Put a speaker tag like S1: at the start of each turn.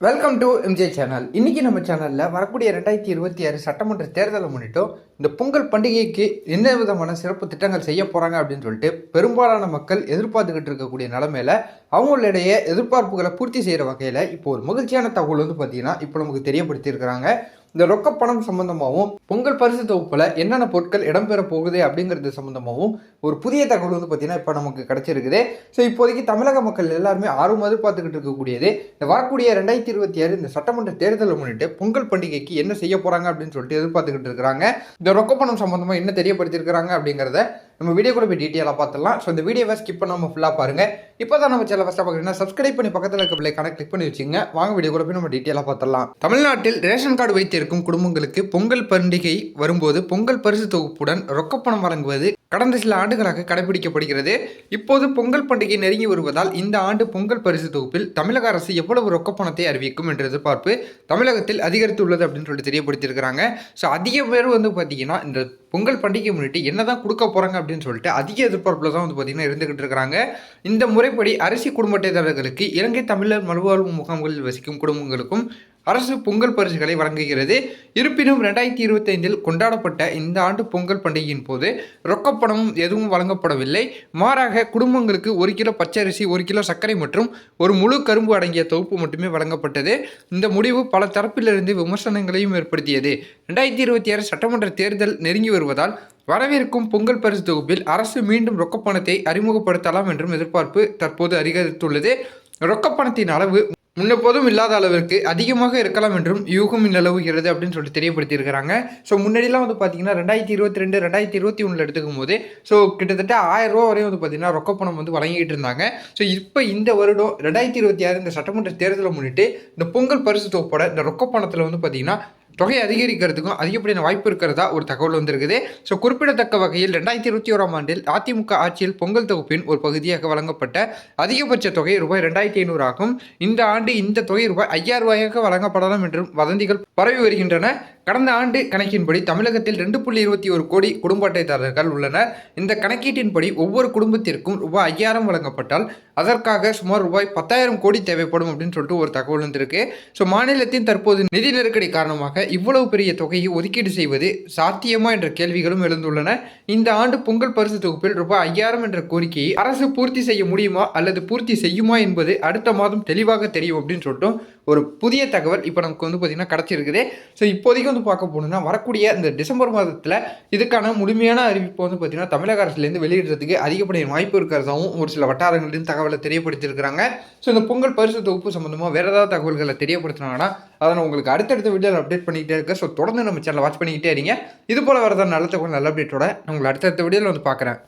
S1: Welcome to MJ channel இன்றைக்கி நம்ம சேனலில் வரக்கூடிய ரெண்டாயிரத்தி இருபத்தி ஆறு சட்டமன்ற தேர்தலை முன்னிட்டு இந்த பொங்கல் பண்டிகைக்கு என்ன விதமான சிறப்பு திட்டங்கள் செய்ய போகிறாங்க அப்படின்னு சொல்லிட்டு பெரும்பாலான மக்கள் எதிர்பார்த்துக்கிட்டு இருக்கக்கூடிய நிலமையில அவங்களுடைய எதிர்பார்ப்புகளை பூர்த்தி செய்கிற வகையில் இப்போ ஒரு மகிழ்ச்சியான தகவல் வந்து பார்த்தீங்கன்னா இப்போ நமக்கு தெரியப்படுத்தியிருக்கிறாங்க இந்த ரொக்க பணம் சம்பந்தமாகவும் பொங்கல் பரிசு தொகுப்பில் என்னென்ன பொருட்கள் இடம்பெற போகுது அப்படிங்கிறது சம்பந்தமாகவும் ஒரு புதிய தகவல் வந்து பார்த்தீங்கன்னா இப்போ நமக்கு கிடைச்சிருக்குது. ஸோ இப்போதைக்கு தமிழக மக்கள் எல்லாருமே ஆர்வம் எதிர்பார்த்துக்கிட்டு இருக்கக்கூடியது இந்த வரக்கூடிய ரெண்டாயிரத்தி இருபத்தி ஆறு இந்த சட்டமன்ற தேர்தலை முன்னிட்டு பொங்கல் பண்டிகைக்கு என்ன செய்ய போகிறாங்க அப்படின்னு சொல்லிட்டு எதிர்பார்த்துக்கிட்டு இருக்கிறாங்க. இந்த ரொக்க பணம் சம்பந்தமாக என்ன தெரியப்படுத்தியிருக்கிறாங்க அப்படிங்கிறத நம்ம வீடியோ கூட போய் டீட்டெயிலாக பார்த்துடலாம். ஸோ இந்த வீடியோவை ஸ்கிப் பண்ணாமல் ஃபுல்லாக பாருங்கள் இப்போ தான் நம்ம சேனல் ஃபஸ்ட்டாக பார்க்குறீங்கன்னா சப்ஸ்கிரைப் பண்ணி பக்கத்தில் இருக்க பிள்ளை கணக்கு கிளிக் பண்ணி வச்சுங்க. வாங்க வீடியோ கூட போய் நம்ம டீட்டெயிலாக பார்த்துடலாம். தமிழ்நாட்டில் ரேஷன் கார்டு வைத்திருக்கும் குடும்பங்களுக்கு பொங்கல் பண்டிகை வரும்போது பொங்கல் பரிசு தொகுப்புடன் ரொக்கப்பணம் வழங்குவது கடந்த சில ஆண்டுகளாக கடைபிடிக்கப்படுகிறது. இப்போது பொங்கல் பண்டிகை நெருங்கி வருவதால் இந்த ஆண்டு பொங்கல் பரிசு தொகுப்பில் தமிழக அரசு எவ்வளவு ரொக்கப்பணத்தை அறிவிக்கும் என்ற எதிர்பார்ப்பு தமிழகத்தில் அதிகரித்துள்ளது அப்படின்னு சொல்லிட்டு தெரியப்படுத்தியிருக்கிறாங்க. ஸோ அதிக பேர் வந்து பார்த்தீங்கன்னா இந்த பொங்கல் பண்டிகை முன்னிட்டு என்ன தான் கொடுக்க போகிறாங்க அப்படின்னு சொல்லிட்டு அதிக எதிர்பார்ப்பில் தான் வந்து பார்த்தீங்கன்னா இருந்துகிட்டு இருக்கிறாங்க இந்த முறைப்படி அரிசி குடும்பத்தைதாரர்களுக்கு இலங்கை தமிழர் மறுவாழ்வு முகாம்களில் வசிக்கும் குடும்பங்களுக்கும் அரசு பொங்கல் பரிசுகளை வழங்குகிறது. இருப்பினும் ரெண்டாயிரத்தி இருபத்தைந்தில் கொண்டாடப்பட்ட இந்த ஆண்டு பொங்கல் பண்டிகையின் போது ரொக்கப்பணமும் எதுவும் வழங்கப்படவில்லை. மாறாக குடும்பங்களுக்கு ஒரு கிலோ பச்சரிசி ஒரு கிலோ சர்க்கரை மற்றும் ஒரு முழு கரும்பு அடங்கிய தொகுப்பு மட்டுமே வழங்கப்பட்டது. இந்த முடிவு பல தரப்பிலிருந்து விமர்சனங்களையும் ஏற்படுத்தியது. ரெண்டாயிரத்தி இருபத்தி ஆறு சட்டமன்ற தேர்தல் நெருங்கி வருவதால் வரவிருக்கும் பொங்கல் பரிசு தொகுப்பில் அரசு மீண்டும் ரொக்கப்பணத்தை அறிமுகப்படுத்தலாம் என்றும் எதிர்பார்ப்பு தற்போது அதிகரித்துள்ளது. ரொக்கப்பணத்தின் அளவு முன்னெப்போதும் இல்லாத அளவிற்கு அதிகமாக இருக்கலாம் என்றும் யூகம் நிலவுகிறது அப்படின்னு சொல்லிட்டு தெரியப்படுத்தியிருக்கிறாங்க. ஸோ முன்னாடிலாம் வந்து பார்த்தீங்கன்னா ரெண்டாயிரத்தி இருபத்தி ரெண்டு ரெண்டாயிரத்தி இருபத்தி ஒன்றில் எடுத்துக்கும் போது ஸோ கிட்டத்தட்ட ஆயிரம் ரூபா வரையும் வந்து பார்த்தீங்கன்னா ரொக்க பணம் வந்து வழங்கிட்டு இருந்தாங்க. ஸோ இப்போ இந்த வருடம் ரெண்டாயிரத்தி இருபத்தி ஆறு இந்த சட்டமன்ற தேர்தலை முன்னிட்டு இந்த பொங்கல் பரிசு தொகுப்போட இந்த ரொக்க பணத்தில் வந்து பார்த்தீங்கன்னா தொகை அதிகரிக்கிறதுக்கும் அதிகப்படியான வாய்ப்பு இருக்கிறதா ஒரு தகவல் வந்திருக்குது. ஸோ குறிப்பிடத்தக்க வகையில் ரெண்டாயிரத்தி இருபத்தி ஓராம் ஆண்டில் அதிமுக ஆட்சியில் பொங்கல் தொகுப்பின் ஒரு பகுதியாக வழங்கப்பட்ட அதிகபட்ச தொகை ரூபாய் ரெண்டாயிரத்தி ஐநூறு ஆகும். இந்த ஆண்டு இந்த தொகை ரூபாய் ஐயாயிரம் ரூபாயாக வழங்கப்படலாம் என்றும் வதந்திகள் பரவி வருகின்றன. கடந்த ஆண்டு கணக்கின்படி தமிழகத்தில் ரெண்டு புள்ளி இருபத்தி ஒரு கோடி குடும்ப அட்டைதாரர்கள் உள்ளனர். இந்த கணக்கீட்டின்படி ஒவ்வொரு குடும்பத்திற்கும் ரூபாய் ஐயாயிரம் வழங்கப்பட்டால் அதற்காக சுமார் ரூபாய் பத்தாயிரம் கோடி தேவைப்படும் அப்படின்னு சொல்லிட்டு ஒரு தகவல் வந்திருக்கு. ஸோ மாநிலத்தின் தற்போது நிதி நெருக்கடி காரணமாக இவ்வளவு பெரிய தொகையை ஒதுக்கீடு செய்வது சாத்தியமா என்ற கேள்விகளும் எழுந்துள்ளன. இந்த ஆண்டு பொங்கல் பரிசு தொகுப்பில் ரூபாய் ஐயாயிரம் என்ற கோரிக்கையை அரசு பூர்த்தி செய்ய முடியுமா அல்லது பூர்த்தி செய்யுமா என்பது அடுத்த மாதம் தெளிவாக தெரியும் அப்படின்னு சொல்லிட்டு ஒரு புதிய தகவல் இப்போ நமக்கு வந்து பார்த்திங்கன்னா கிடச்சிருக்குது. ஸோ இப்போதைக்கு வந்து பார்க்க போனோம்னா வரக்கூடிய இந்த டிசம்பர் மாதத்தில் இதுக்கான முழுமையான அறிவிப்பு வந்து பார்த்திங்கன்னா தமிழக அரசுலேருந்து வெளியிடுறதுக்கு அதிகப்படியான வாய்ப்பு இருக்கிறதாகவும் ஒரு சில வட்டாரங்களிலும் தகவலை தெரியப்படுத்தியிருக்கிறாங்க. ஸோ இந்த பொங்கல் பரிசு தொகுப்பு சம்மந்தமாக வேறு ஏதாவது தகவல்களை தெரியப்படுத்தினாங்கன்னா அதை நான் உங்களுக்கு அடுத்தடுத்த வீடியோவில் அப்டேட் பண்ணிக்கிட்டே இருக்கேன். ஸோ தொடர்ந்து நம்ம சேனலை வாட்ச் பண்ணிக்கிட்டே இருங்க. இது போல் வரதான் நல்ல தகவல் நல்ல அப்டேட்டோட நான் உங்களை அடுத்தடுத்த வீடியோவில் வந்து பார்க்குறேன்.